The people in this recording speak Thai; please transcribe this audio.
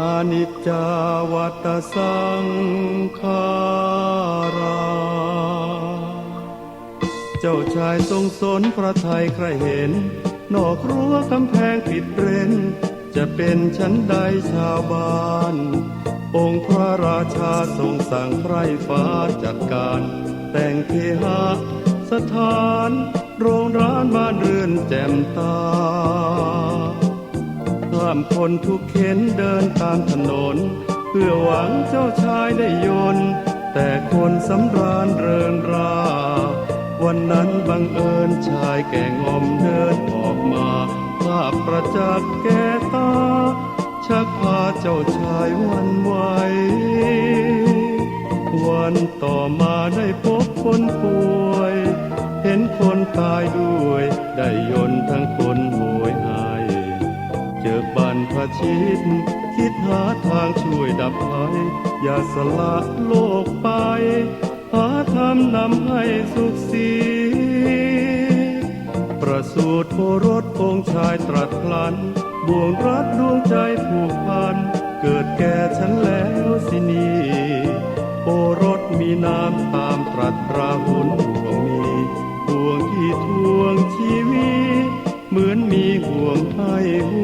อนิจจาวัตสังขาราเจ้าชายทรงสนพระไทยใครเห็น นอกรั้วกำแพงปิดเร้น จะเป็นชั้นใดชาวบ้าน องค์พระราชาทรงสั่งไพร่ฟ้าจัดการ แต่งเทหะสถาน โรงร้านบ้านเรือนแจ่มตาามคนทุกเข็นเดินตามถนน เพื่อหวังเจ้าชายได้ยนต์แต่คนสำราญเริงรา วันนั้นบังเอิญชายแก่งอมเดินออกมาภาพประจักษ์แก่ตา ชักพาเจ้าชายวันไหววันต่อมาได้พบคนป่วย เห็นคนตายด้วย ได้ยนทั้งคนหยหาย เจอบรรพชิต คิดหาทางช่วยดับภัย อย่าสละโลกไป หาธรรมนำให้สุขสีประสูตรโอรสองค์ชายตรัสพลัน บ่วงรัดดวงใจผูกพัน เกิดแก่ฉันแล้วสินีโอรสมีนามตามตรัสราหุลห่วงมีห่วงที่ทวงชีวิต เหมือนมีห่วงให้ห่ว